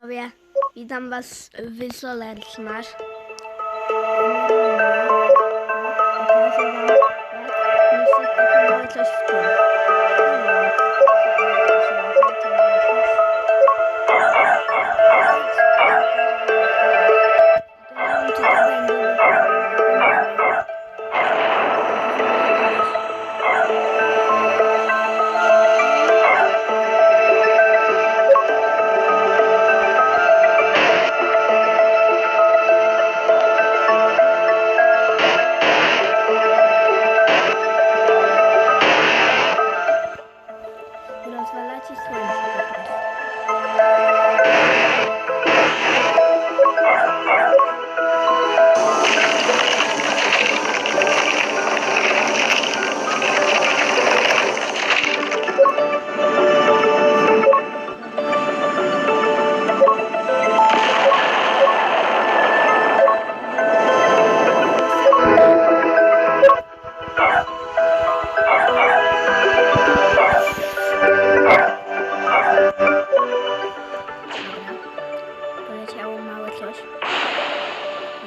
Panowie, witam was w Solar Smash. Wam, coś w tym.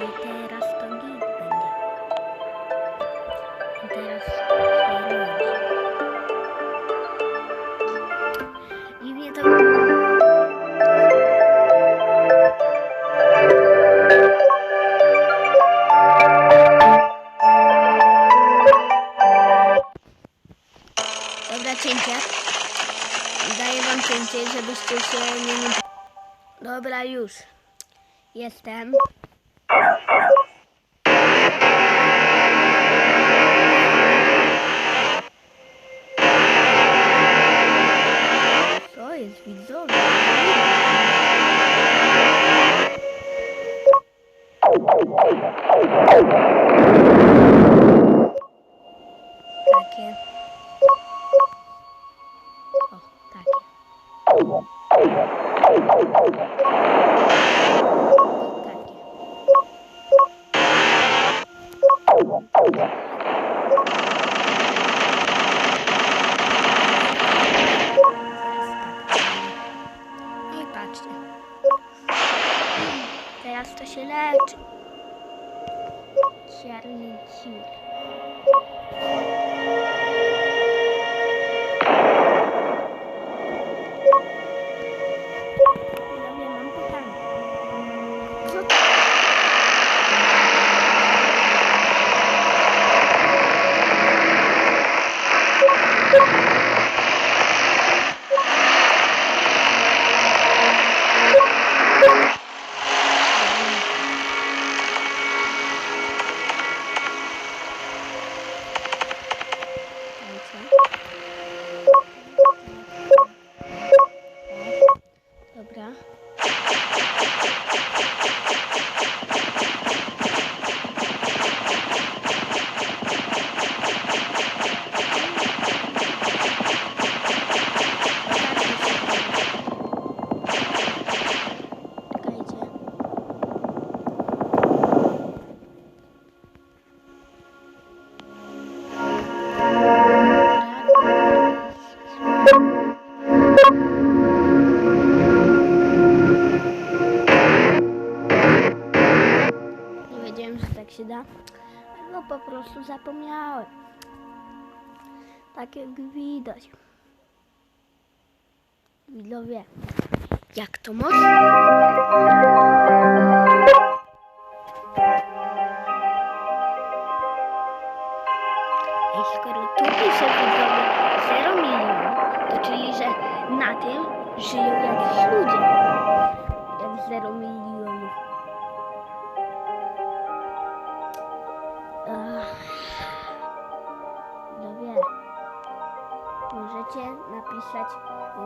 I teraz to git będzie. I teraz. Dobra, cięcie. Daję wam cięcie, żebyście się nie. Dobra, już. Jestem. Co jest widzowie? Takie. Teraz to się leczy. Dobra. Prostu zapomniałem. Tak jak widać. Widzowie, jak to można? Ej, skoro tu pisze widzowie 0 milionów, to czyli, że na tym żyją jakiś ludzie. Jak 0 milionów. No wie. Możecie napisać,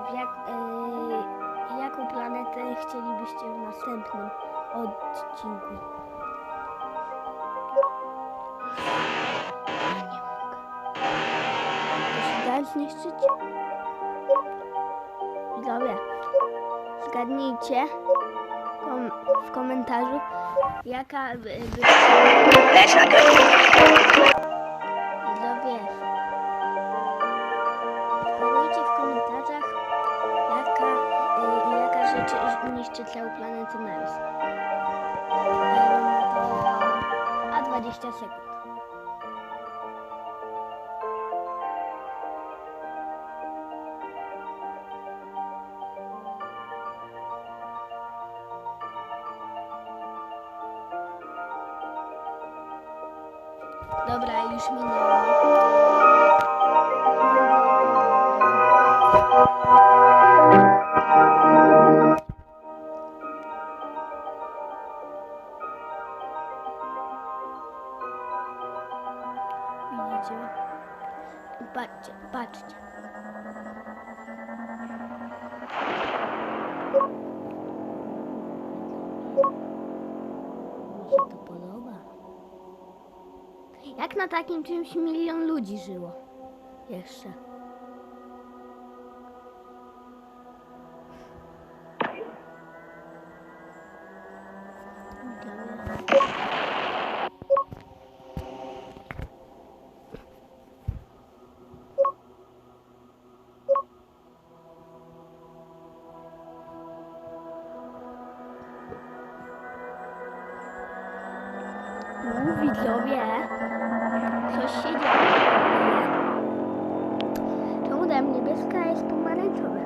w jak, e, jaką planetę chcielibyście w następnym odcinku. Ja nie mogę. To się da zniszczyć? Widzowie, zgadnijcie kom w komentarzu, jaka by, by. Widzowie, zgadnijcie w komentarzach, jaka, y, jaka rzecz niszczy całą planetę to a 20 sekund. Dobra, już minęło. Widzicie? Patrzcie, patrzcie. Jak na takim czymś milion ludzi żyło? Jeszcze. U, widzowie, coś się dzieje. Czemu dam niebieska, a jest pomarańczowa?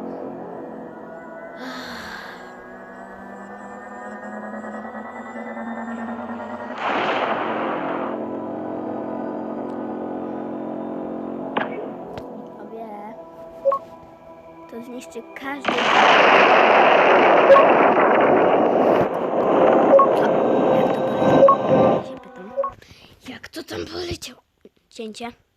To zniszczy każdy... Co? Jak